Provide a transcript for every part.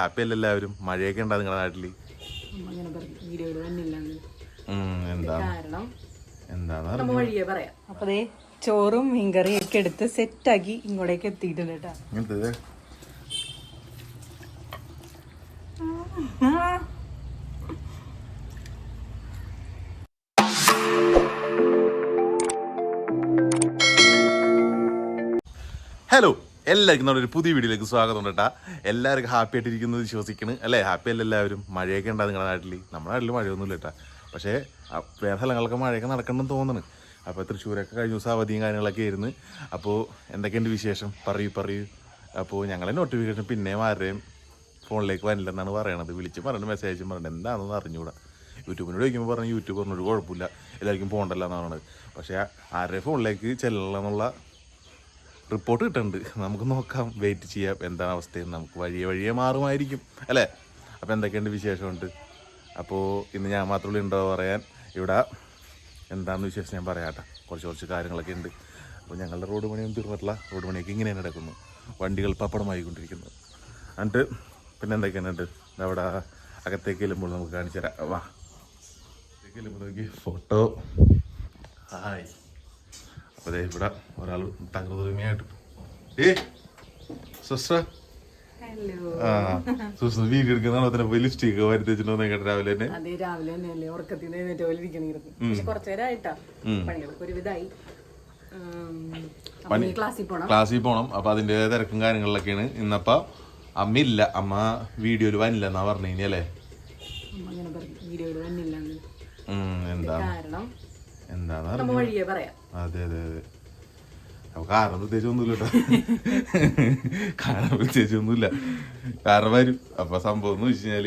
Happy അല്ല എല്ലാവരും? മഴയൊക്കെ ഉണ്ടാ നിങ്ങളുടെ നാട്ടിൽ അമ്മ ഇങ്ങനെ പറഞ്ഞു വീഡിയോയിൽ വന്നില്ലാന്ന്. എന്താ? കാരണം എന്താന്ന് നമ്മ വഴിയെ പറയാം. അപ്പൊ ദേ ചോറും മീൻകറിയും ഒക്കെ എടുത്ത് സെറ്റാക്കി ഇങ്ങോട്ടേക്ക് എത്തിയിട്ടുണ്ട് കേട്ടാ. എല്ലാവർക്കും നമ്മുടെ ഒരു പുതിയ വീഡിയോയിലേക്ക് സ്വാഗതം കേട്ടാ എല്ലാവർക്കും ഹാപ്പി ആയിട്ടിരിക്കുന്നത് വിശ്വസിക്കണ് അല്ലേ? ഹാപ്പി അല്ല എല്ലാവരും. മഴയൊക്കെ ഉണ്ടാ നിങ്ങളുടെ നാട്ടിൽ? നമ്മുടെ നാട്ടിൽ മഴയൊന്നുമില്ല കേട്ടാ പക്ഷേ വേറെ സ്ഥലങ്ങളൊക്കെ മഴയൊക്കെ നടക്കണമെന്ന് തോന്നുന്നു. അപ്പോൾ തൃശ്ശൂരൊക്കെ കഴിഞ്ഞ ദിവസം അവധിയും കാര്യങ്ങളൊക്കെ ആയിരുന്നു. അപ്പോൾ എന്തൊക്കെയുണ്ട് വിശേഷം? പറയൂ പറയൂ. അപ്പോൾ ഞങ്ങളെ നോട്ടിഫിക്കേഷൻ പിന്നെയും ആരുടെയും ഫോണിലേക്ക് വരില്ലെന്നാണ് പറയണത്. വിളിച്ച് പറഞ്ഞു മെസ്സേജ് അയച്ചും പറഞ്ഞു എന്താണെന്ന് അറിഞ്ഞുകൂടാ. യൂട്യൂബിനോട് ചോദിക്കുമ്പോൾ പറഞ്ഞു യൂട്യൂബ് പറഞ്ഞൊരു കുഴപ്പമില്ല. എല്ലാവർക്കും പോകണ്ടല്ല എന്നാണ് പക്ഷേ ആരുടെ ഫോണിലേക്ക് ചെല്ലണമെന്നുള്ള റിപ്പോർട്ട് കിട്ടുന്നുണ്ട് നമുക്ക് നോക്കാം വെയിറ്റ് ചെയ്യാം എന്താണ് അവസ്ഥയെന്ന് നമുക്ക് വഴിയെ വഴിയെ മാറുമായിരിക്കും അല്ലേ? അപ്പോൾ എന്തൊക്കെയുണ്ട് വിശേഷമുണ്ട്? അപ്പോൾ ഇന്ന് ഞാൻ മാത്രമേ ഉണ്ടോ പറയാൻ. ഇവിടെ എന്താണെന്ന് വിശേഷം ഞാൻ പറയാട്ടെ. കുറച്ച് കുറച്ച് കാര്യങ്ങളൊക്കെ ഉണ്ട്. അപ്പോൾ ഞങ്ങളുടെ റോഡ് പണിയൊന്നും തീർന്നിട്ടില്ല റോഡ് പണിയൊക്കെ ഇങ്ങനെ നടക്കുന്നു വണ്ടികൾ പപ്പടമായിക്കൊണ്ടിരിക്കുന്നു. എന്നിട്ട് പിന്നെ എന്തൊക്കെയാണ് ഉണ്ട് അവിടെ അകത്തേക്ക് ചെല്ലുമ്പോൾ നമുക്ക് കാണിച്ചു തരാം. വാ. അകത്തേക്ക് ചെല്ലുമ്പോൾ നോക്കി. ഫോട്ടോ ഹായ് അപ്പോൾ ഇവിടെ ഒരാൾ തകർന്നുറങ്ങിയായിട്ട് ഏ സിസ്റ്റർ സിസ്റ്റർ വീഡിയോ എടുക്കുന്നതാണോ തന്നെ പോയി ലിപ്സ്റ്റിക് വരുത്തി വെച്ചിട്ടുണ്ടോ കേട്ടോ രാവിലെ തന്നെ. അതേ രാവിലെ തന്നെയല്ലേ ഉറക്കത്തിൽ നിന്ന് എഴുന്നേറ്റ് പോലെ ഇരിക്കണിരുന്നു പക്ഷെ കുറച്ചു നേരമായിട്ടാ പണികളൊക്കെ ഒരുവിധായി പണി ക്ലാസ്സിൽ പോണം. ക്ലാസ്സിൽ പോണം. അപ്പൊ അതിന്റെ തിരക്കും കാര്യങ്ങളിലൊക്കെയാണ്. ഇന്നപ്പ അമ്മ ഇല്ല അമ്മ വീഡിയോയിൽ വന്നില്ല എന്നാ പറഞ്ഞു കഴിഞ്ഞല്ലേ എന്താ? കാരണം എന്താന്ന് നമ്മ വഴിയെ പറയാം. അതെ അതെ അതെ. അപ്പൊ കാരണം പ്രത്യേകിച്ച് ഒന്നുമില്ല കേട്ടോ. കാരണം പ്രത്യേകിച്ച് ഒന്നുമില്ല. കാരണം വരും. അപ്പൊ സംഭവം എന്ന് വെച്ച് കഴിഞ്ഞാൽ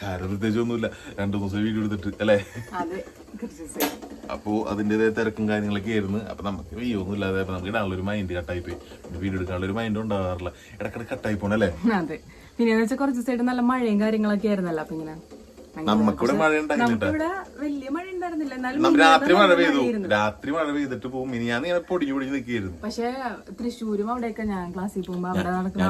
കാരണം പ്രത്യേകിച്ച് ഒന്നുമില്ല. രണ്ടു ദിവസം വീഡിയോ എടുത്തിട്ട് അല്ലേ? അതെ കുറച്ച് ദിവസം. അപ്പോ അതിന്റെതായ തിരക്കും കാര്യങ്ങളൊക്കെ ആയിരുന്നു. അപ്പൊ നമുക്ക് വീയൊന്നും ഇല്ലാതെ അപ്പൊ നമുക്ക് ഇടാനുള്ള ഒരു മൈൻഡ് കട്ടായി പോയി. വീഡിയോ എടുക്കാനുള്ള ഒരു മൈൻഡ് ഉണ്ടാകാറില്ല ഇടക്കിടക്ക് കട്ടായി പോണല്ലേ? അതെ. പിന്നെ വെച്ചാൽ കുറച്ച് ദിവസമായിട്ട് നല്ല മഴയും കാര്യങ്ങളൊക്കെ ആയിരുന്നല്ലോ അപ്പൊ ഇങ്ങനെ നമുക്കിവിടെ മഴ ഉണ്ടായിരുന്നില്ല വലിയ മഴ ഉണ്ടായിരുന്നില്ല എന്നാലും രാത്രി മഴ പെയ്തു. രാത്രി മഴ പെയ്തിട്ട് പോകും ഇനി ഞാൻ ഇങ്ങനെ പൊടിഞ്ഞു പൊടിഞ്ഞ് നിൽക്കുകയായിരുന്നു. പക്ഷേ തൃശ്ശൂരും അവിടെയൊക്കെ ഞാൻ ക്ലാസ്സിൽ പോകുമ്പോ അവിടെ നടക്കുന്ന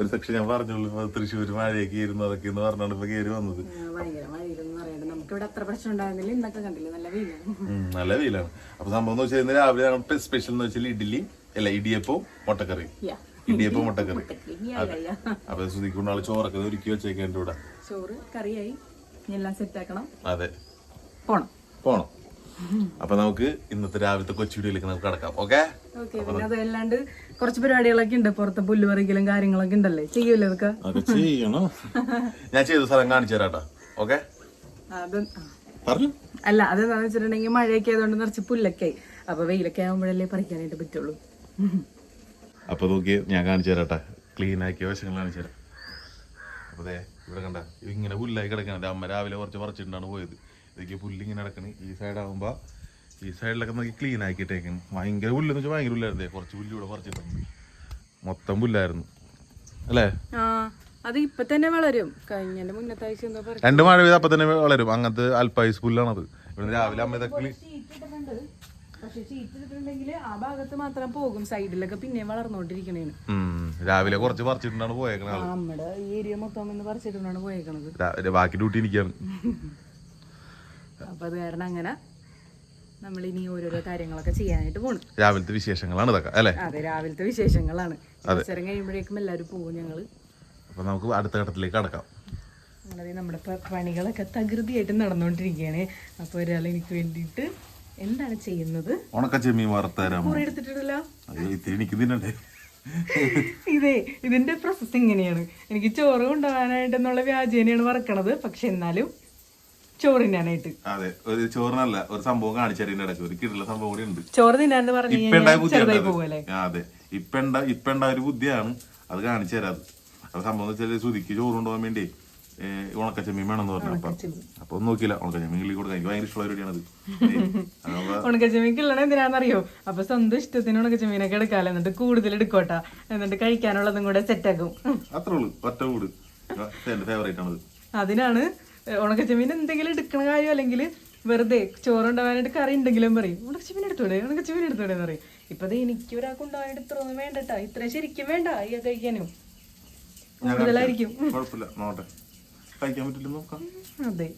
ഒരു സെക്ഷൻ ഞാൻ പറഞ്ഞോളൂ. ഇപ്പൊ തൃശ്ശൂർ മഴയൊക്കെ ആയിരുന്നു അതൊക്കെ എന്ന് പറഞ്ഞാണ് ഇപ്പൊ കയറി വന്നത്. ഭയങ്കര അത്ര പ്രശ്നം ഉണ്ടായിരുന്നില്ല. ഇന്നൊക്കെ കണ്ടില്ല നല്ല വെയിലാണ്. നല്ല വെയിലാണ്. അപ്പൊ സംഭവം എന്ന് വെച്ചാൽ ഇന്ന് രാവിലെ സ്പെഷ്യൽ എന്ന് വെച്ചാൽ ഇഡ്ഡലി അല്ല ഇടിയപ്പവും മുട്ടക്കറി. Yeah. ഇടിയപ്പം മുട്ടക്കറി. അപ്പൊ ശ്രദ്ധിക്കുന്നാൾ ചോറൊക്കെ ഒരുക്കി വെച്ചേക്കാൻ ഇവിടെ ചോറ് കറിയായി. എല്ലാം സെറ്റ് ആക്കണം. അതെ. പോണം. പോണം. അപ്പൊ നമുക്ക് ഇന്നത്തെ രാവിലത്തെ കൊച്ചു വീഡിയോയിലേക്ക് നമുക്ക് കടക്കാം. ഓക്കെ? പിന്നെ അതല്ലാണ്ട് കുറച്ച് പരിപാടികളൊക്കെ ഉണ്ട്. പുറത്ത് പുല്ലുപറിക്കലും കാര്യങ്ങളൊക്കെ ഉണ്ടല്ലേ? ചെയ്യൂലേ അതൊക്കെ? ചെയ്യണോ. ഞാൻ ചെയ്ത സ്ഥലം കാണിച്ചു തരാട്ടാ ഓക്കെ? അല്ല അതെന്താന്ന് വെച്ചിട്ടുണ്ടെങ്കിൽ മഴയൊക്കെ ആയതുകൊണ്ട് നിറച്ച് പുല്ലൊക്കെ ആയി. അപ്പൊ വെയിലൊക്കെ ആകുമ്പോഴല്ലേ പറിക്കാനായിട്ട് പറ്റുള്ളൂ. അപ്പൊ നോക്കി ഞാൻ കാണിച്ചു തരാട്ടെ ക്ലീൻ ആക്കിയ വശങ്ങൾ കാണിച്ചു തരാം. അപ്പൊ ദേ ഇവിടെ കണ്ട ഇങ്ങനെ പുല്ലായി കിടക്കണം അമ്മ രാവിലെ കുറച്ച് പറിച്ചിട്ടാണ് പോയത്. ഇതൊക്കെ പുല്ല് ഇങ്ങനെ കിടക്കണ്. ഈ സൈഡ് ആകുമ്പോ ഈ സൈഡിലൊക്കെ നോക്കി ക്ലീൻ ആക്കിയിട്ടേക്കണ്. ഭയങ്കര പുല്ലെന്ന് വെച്ചാൽ ഭയങ്കര പുല്ലായിരുന്നു. കുറച്ച് പുല്ല് ഇവിടെ പറിച്ചിട്ടുണ്ട്. മൊത്തം പുല്ലായിരുന്നു. അല്ലേ? ആ അത് ഇപ്പൊ തന്നെ വളരും. കഴിഞ്ഞ മുന്നത്തെ ആഴ്ച എന്തോ പറഞ്ഞു രണ്ട് മഴ പെയ്ത് അപ്പൊ തന്നെ വളരും. അങ്ങനത്തെ അല്പായുസ് പുല്ലാണത്. ഇവിടെ രാവിലെ അമ്മ ഇതൊക്കെ പക്ഷെ ഷീറ്റിട്ടിട്ടുണ്ടെങ്കിൽ ആ ഭാഗത്ത് മാത്രം പോകും സൈഡിലൊക്കെ പിന്നെ വളർന്നുകൊണ്ടിരിക്കണേന് ഉം, രാവിലെ കുറച്ച് പറിച്ചിട്ടാണ് പോയേക്കണത് നമ്മുടെ ഈ ഏരിയ മൊത്തം എന്ന് പറിച്ചിട്ടുണ്ടാണ് പോയേക്കണത്. ബാക്കി ഡ്യൂട്ടി എനിക്കാണ് അപ്പൊ അത് കാരണം അങ്ങനെ നമ്മൾ ഇനി ഓരോരോ കാര്യങ്ങളൊക്കെ ചെയ്യാനായിട്ട് പോണു. രാവിലത്തെ വിശേഷങ്ങളാണ് ഇതൊക്കെ അല്ലേ? അതെ രാവിലത്തെ വിശേഷങ്ങളാണ്. അവസരം കഴിയുമ്പോഴേക്കും എല്ലാവരും പോകും ഞങ്ങൾ. അപ്പൊ നമുക്ക് അടുത്ത ഘട്ടത്തിലേക്ക് കടക്കാം. നമ്മുടെ പണികളൊക്കെ തകൃതിയായിട്ട് നടന്നുകൊണ്ടിരിക്കുകയാണ് അപ്പോൾ ഒരാൾ എനിക്ക് വേണ്ടിയിട്ട് എന്താണ് ചെയ്യുന്നത്? ഉണക്ക ചെമ്മീൻ വറുത്തരാമോ? അയ്യോ ഇത്തിരി ഇതേ ഇതിന്റെ പ്രോസസ് ഇങ്ങനെയാണ്. എനിക്ക് ചോറ് കൊണ്ടുപോകാനായിട്ടെന്നുള്ള വ്യാജേനയാണ് വറക്കണത്. പക്ഷെ എന്നാലും ചോറ് തിന്നാനായിട്ട് അതെ ഒരു ചോറിനല്ല ഒരു സംഭവം കാണിച്ചറിയുന്ന ഒരു കിട്ടുള്ള സംഭവം കൂടി ഉണ്ട്. ചോറ് തിന്നാന്ന് പറഞ്ഞു അത്. അതെ. ഇപ്പൊ ഇപ്പണ്ട ഒരു ബുദ്ധിയാണ് അത് കാണിച്ചു തരാത് അത് സംഭവം എന്ന് വെച്ചാൽ ശ്രുതിക്ക് ചോറ് കൊണ്ടുപോകാൻ വേണ്ടി ഉണക്ക ചെമ്മീൻ വേണമെന്ന് പറഞ്ഞു അപ്പൊ. അപ്പൊ ഒന്നും നോക്കിയില്ല. ഉണക്ക ചെമ്മീൻ കിളി കൊടുക്കാൻ എനിക്ക് ഭയങ്കര ഇഷ്ടമുള്ള പരിപാടിയാണത്. ഉണക്കച്ചെമ്മീൻക്കുള്ളത് എന്തിനാണെന്നറിയോ? അപ്പൊ സ്വന്തം ഇഷ്ടത്തിന് ഉണക്കച്ചമ്മീനൊക്കെ എടുക്കാലോ. എന്നിട്ട് കൂടുതൽ എടുക്കോട്ടാ. എന്നിട്ട് കഴിക്കാനുള്ളതും കൂടെ സെറ്റാക്കും. അത്രേ ഉള്ളൂ. ഒറ്റ കൂട് എന്റെ ഫേവറേറ്റ് ആണത്. അതിനാണ് ഉണക്കച്ചമ്മീൻ എന്തെങ്കിലും എടുക്കണ കാര്യം അല്ലെങ്കിൽ വെറുതെ ചോറുണ്ടാവാനായിട്ട് കറി ഉണ്ടെങ്കിലും പറയും. ഉണക്കച്ചമ്മീൻ എടുത്തോടെ? ഉണക്കച്ചമ്മീൻ എടുത്തോടെ? എന്ന് പറയും. ഇപ്പൊ എനിക്ക് ഒരാൾക്ക് ഉണ്ടാവാനായിട്ട് ഇത്ര ഒന്നും വേണ്ടട്ടാ. ഇത്ര ശരിക്കും വേണ്ട ഈ കഴിക്കാനും. കൂടുതലായിരിക്കും. കുഴപ്പമില്ല. നോട്ടെ കഴിക്കാൻ പറ്റില്ല നോക്കാം. അതെ.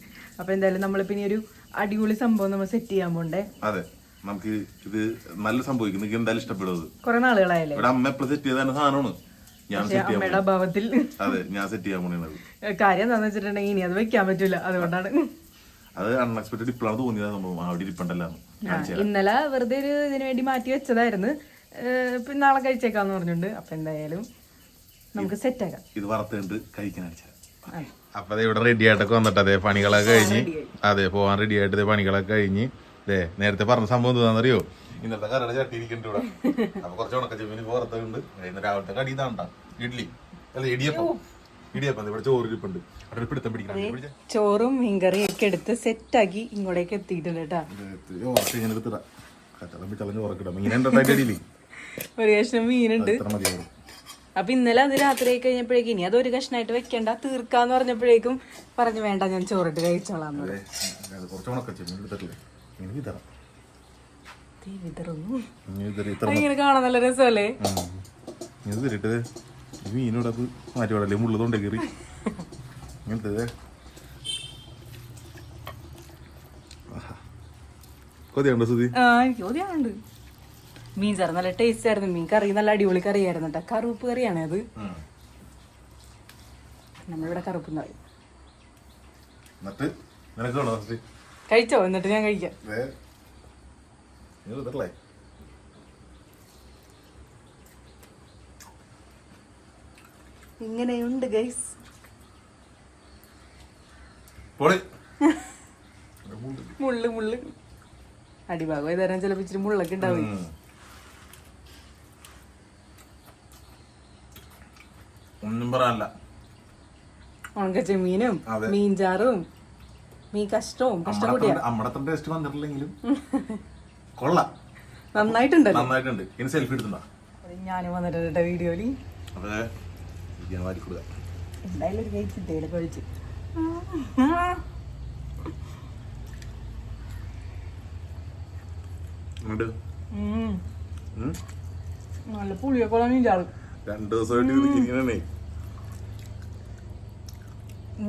അപ്പൊ എന്തായാലും നമ്മളിപ്പോ ഇനി ഒരു അടിപൊളി സംഭവം നമ്മൾ സെറ്റ് ചെയ്യാൻ പോണ്ടേ? അതെ. നമുക്ക് ഇത് നല്ല സംഭവിക്കും നിങ്ങൾക്ക് എന്തായാലും ഇഷ്ടപ്പെടുന്നത് കുറെ നാളുകളായല്ലേ? ഇവിടെ അമ്മ എപ്പോഴും സെറ്റ് ചെയ്താണ് സാധനമാണ്. ഞാൻ സെറ്റ് ചെയ്യാൻ അഭാവത്തിൽ. അതെ ഞാൻ സെറ്റ് ചെയ്യാൻ പോണത് കാര്യം വെച്ചിട്ടുണ്ടെങ്കിൽ ഇനി അത് വെക്കാൻ പറ്റില്ല അതുകൊണ്ടാണ്. അത് അൺഎക്സ്പെക്ടഡ് ഇപ്പോഴാണ് തോന്നിയത് സംഭവം അവിടെ ഇരിപ്പണ്ടല്ലോ ആ, ഇന്നലെ വെറുതെ ഒരു ഇതിനു വേണ്ടി മാറ്റി വെച്ചതായിരുന്നു. പിന്നെ നാളെ കഴിച്ചേക്കാന്ന് പറഞ്ഞിട്ടുണ്ട്. അപ്പൊ എന്തായാലും നമുക്ക് സെറ്റ് ആക്കാം. ഇത് വറുത്തുകൊണ്ട് കഴിക്കാൻ അയച്ചാൽ അതെ. അപ്പൊ ഇവിടെ റെഡി ആയിട്ടൊക്കെ വന്നിട്ട് അതെ പണികളൊക്കെ കഴിഞ്ഞ് അതെ പോവാൻ റെഡി ആയിട്ട് പണികളൊക്കെ കഴിഞ്ഞ് അതെ നേരത്തെ പറഞ്ഞ സംഭവം എന്താണെന്നറിയോ? ഇന്നത്തെ കരട് ചട്ടി ഇരിക്കുന്നുണ്ട് ഇവിടെ. അപ്പൊ കുറച്ച് ഉണക്ക ചെമ്മീന് പുറത്തുണ്ട് ഇന്ന് രാവിലത്തെ കടി ഇതാണ്ടാ ഇഡ്ലി. അല്ല ഇടിയപ്പം. ഇടിയപ്പം. ഇവിടെ ചോറ് ഇരിപ്പുണ്ട് അവിടെ പിടുത്തം പിടിക്കണം. ചോറും മീൻകറിയും ഒക്കെ എടുത്ത് സെറ്റാക്കി ഇങ്ങോട്ടേക്ക് എത്തിയിട്ടുണ്ട് കേട്ടാ ചോറൊക്കെ ഇങ്ങനെ എടുത്തിടാം. ചോറൊക്കെ അടിയിൽ ഒരു കഷ്ണം മീനുണ്ട്. അപ്പൊ ഇന്നലെ അത് രാത്രി ആയി കഴിഞ്ഞപ്പോഴേക്കും ഇനി അതൊരു കഷ്ണമായിട്ട് വെക്കണ്ട തീർക്കാന്ന് പറഞ്ഞപ്പോഴേക്കും പറഞ്ഞു വേണ്ട ഞാൻ ചോറിട്ട് കഴിച്ചോളാം ഇങ്ങനെ കാണാൻ നല്ല രസമല്ലേ? ഇത് തരിട്ടത് ഈ മീനോട് അത് മാറ്റി പാടല്ലേ മുള്ളതുകൊണ്ട് കയറി ഇങ്ങനത്തെ കൊതിയുണ്ടോ സുധി? ആ എനിക്ക് ചോദ്യമുണ്ട് മീൻ സാർ നല്ല ടേസ്റ്റ് ആയിരുന്നു. മീൻ കറി നല്ല അടിപൊളി കറിയായിരുന്നു കേട്ടോ കറുപ്പ് കറിയാണ് അത്. നമ്മളിവിടെ കറുപ്പ് പറയും കഴിച്ചോ? എന്നിട്ട് ഞാൻ കഴിക്കാം. ഇങ്ങനെയുണ്ട് ഗൈസ് മുള്ളു മുള്ളു. മുള്ള് അടിഭാഗം ഏതായാലും ചിലപ്പോ ഇച്ചിരി മുള്ളൊക്കെ ഉണ്ടാവും. ഒന്നും പറയാനല്ല. ചെമ്മീനും മീൻചാറും മീൻ കഷ്ടവും നമ്മുടെ ടേസ്റ്റ് വന്നിട്ടില്ലെങ്കിലും കൊള്ളാം. നന്നായിട്ടുണ്ട് നന്നായിട്ടുണ്ട്. ഇനി സെൽഫി എടുത്തുണ്ടോ ഞാനും വന്നിട്ടുണ്ട് വീഡിയോയിൽ ഞാൻ കൊടുക്കാം. എന്തായാലും ഒരു കഴിച്ച്? നല്ല പുളിയൊക്കെ രണ്ടു ദിവസമായിട്ട് ഇരിക്കണേ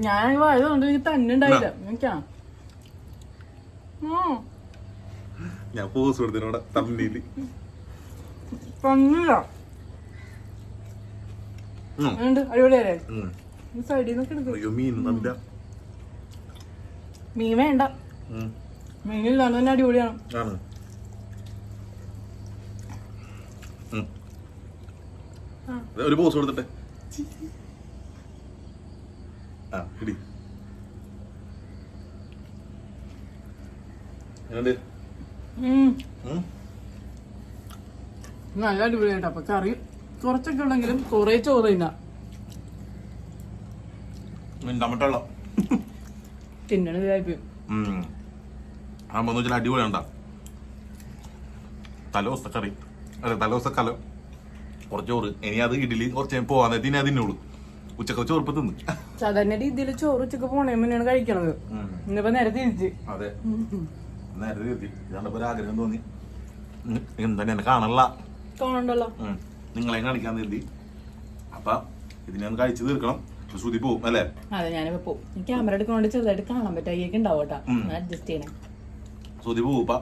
ഞാൻ വായതുകൊണ്ട് എനിക്ക് തന്നെ ഉണ്ടായില്ല. എനിക്കാ ഞാൻ പോസ് കൊടുത്തിനോടെ തമ്മിൽ. തന്നില്ല അടിപൊളിയല്ലേ സൈഡിൽ നിന്നൊക്കെ മീൻ വേണ്ട. മീനില്ലാണ്ട് തന്നെ അടിപൊളിയാണ്. ഒരു പോസ് കൊടുത്തിട്ടെ. ആ ഇടി? നല്ല അടിപൊളിയായിട്ട്. അപ്പൊ കറി കുറച്ചൊക്കെ ഉണ്ടെങ്കിലും കുറെ ചോറ് തിന്നാ. തിന്നണത് തിന്നണ അടിപൊളി ഉണ്ടാ തലോസ കറി അല്ല തലോസ കലം കുറച്ച് ചോറ്. ഇനി അത് ഇഡ്ഡലി കുറച്ച് പോവാൻ നേരത്തെ ഇനി അത് തിന്നുള്ളൂ ഉച്ചയ്ക്ക് ചോറ് തിന്ന്. സാധാരണ രീതിയിൽ ചോറ് ഉച്ചയ്ക്ക് പോണേ മുന്നെയാണ് കഴിക്കണത്. ഇന്നിപ്പോ നേരെ തിരിച്ച്. അതെ. നേരെ ഒരു ആഗ്രഹം തോന്നി. ഉം, എന്താ എന്നെ കാണല്ല കാണണ്ടല്ലോ. ഉം, നിങ്ങളെ കാണിക്കാൻ കരുതി. അപ്പൊ ഇതിനെ കഴിച്ചു തീർക്കണം. ശ്രുതി പോവും അല്ലേ? അതെ ഞാനിപ്പോ ക്യാമറ ചെറുതായിട്ട് കാണാൻ അഡ്ജസ്റ്റ് ചെയ്യണേ. ശ്രുതി പോവുപ്പ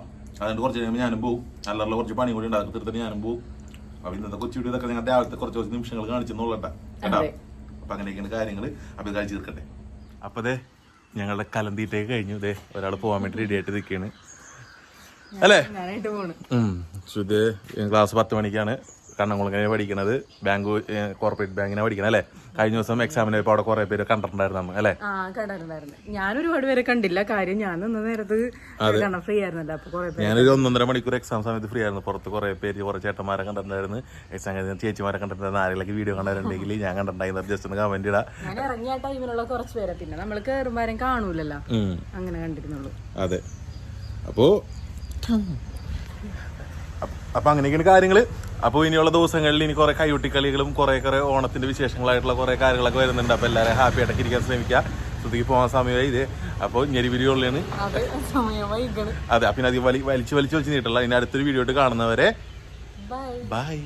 അതുകൊണ്ട് കുറച്ച് കഴിയുമ്പോൾ ഞാനും പോവും. അല്ലറ കുറച്ച് പണി കൂടി ഉണ്ടാക്കി തീർത്തിട്ട് ഞാനും പോവും. അപ്പൊ ഇന്നത്തെ കൊച്ചു വീഡിയോ ഇതൊക്കെ രാവിലത്തെ കുറച്ച് കുറച്ച് നിമിഷങ്ങൾ കാണിച്ചെന്നുള്ളട്ടാ കേട്ടോ? അതെ. അപ്പൊ അങ്ങനെയൊക്കെയാണ് കാര്യങ്ങൾ അപ്പൊ ഇത് കഴിച്ചു തീർക്കട്ടെ. അപ്പൊ അതെ ഞങ്ങളുടെ കലന്തീറ്റേക്ക് കഴിഞ്ഞു. ഇതേ ഒരാൾ പോകാൻ വേണ്ടി റെഡി ആയിട്ട് നിൽക്കുകയാണ് അല്ലേ? ശ്രുതി ക്ലാസ് പത്ത് മണിക്കാണ്. കണ്ണംകുളങ്ങനെ പഠിക്കണത്. ബാങ്ക് കോർപ്പറേറ്റ് ബാങ്കിനെ പഠിക്കണത് അല്ലേ? കഴിഞ്ഞ ദിവസം എക്സാമിന് പോയപ്പോ അവിടെ കുറെ പേര് കണ്ടിട്ടുണ്ടായിരുന്നു അല്ലേ? ആ കണ്ടായിരുന്നു ഞാൻ ഒരുപാട് പേരെ കണ്ടില്ല. കാര്യം ഞാൻ നിന്ന നേരത്ത് ഫ്രീ ആയിരുന്നല്ലോ. അപ്പൊ കുറെ പേര് ഞാനൊരു ഒന്നൊന്നര മണിക്കൂർ എക്സാം സമയത്ത് ഫ്രീ ആയിരുന്നു. പുറത്ത് കുറെ പേര് കുറെ ചേട്ടന്മാരെ കണ്ടിട്ടുണ്ടായിരുന്നു. എക്സാം കഴിഞ്ഞ ചേച്ചിമാരെ കണ്ടിട്ടുണ്ടായിരുന്നു. ആരെങ്കിലും വീഡിയോ കണ്ടിട്ടുണ്ടെങ്കിൽ ഞാൻ കണ്ടിട്ടുണ്ടായിരുന്നു. ജസ്റ്റ് ഒന്ന് കമന്റ് ഇടാ. ഞാൻ ഇറങ്ങിയ ടൈമിലുള്ള കുറച്ച് പേരെ. പിന്നെ നമ്മൾ കയറുമ്പോൾ കാണൂലല്ലോ. അങ്ങനെ കണ്ടിരുന്നുള്ളൂ. അതെ. അപ്പോ അപ്പൊ അങ്ങനെയൊക്കെയാണ് കാര്യങ്ങൾ. അപ്പോൾ ഇനിയുള്ള ദിവസങ്ങളിൽ ഇനി കുറെ കൈയൊട്ടിക്കളികളും കുറേ കുറേ ഓണത്തിന്റെ വിശേഷങ്ങളായിട്ടുള്ള കുറേ കാര്യങ്ങളൊക്കെ വരുന്നുണ്ട്. അപ്പോൾ എല്ലാവരും ഹാപ്പി ആയിട്ട് ഇരിക്കാൻ ശ്രമിക്കുക. ശ്രുതിക്ക് പോകാൻ സമയമായി ഇത്. അപ്പോൾ ഞെരി വീഡിയോ ഉള്ളതാണ്. അതെ അപ്പം അധികം വലി വലിച്ച് വലിച്ച് വലിച്ച് നീട്ടുള്ള ഇനി അടുത്തൊരു വീഡിയോ ആയിട്ട് കാണുന്നവരെ ബൈ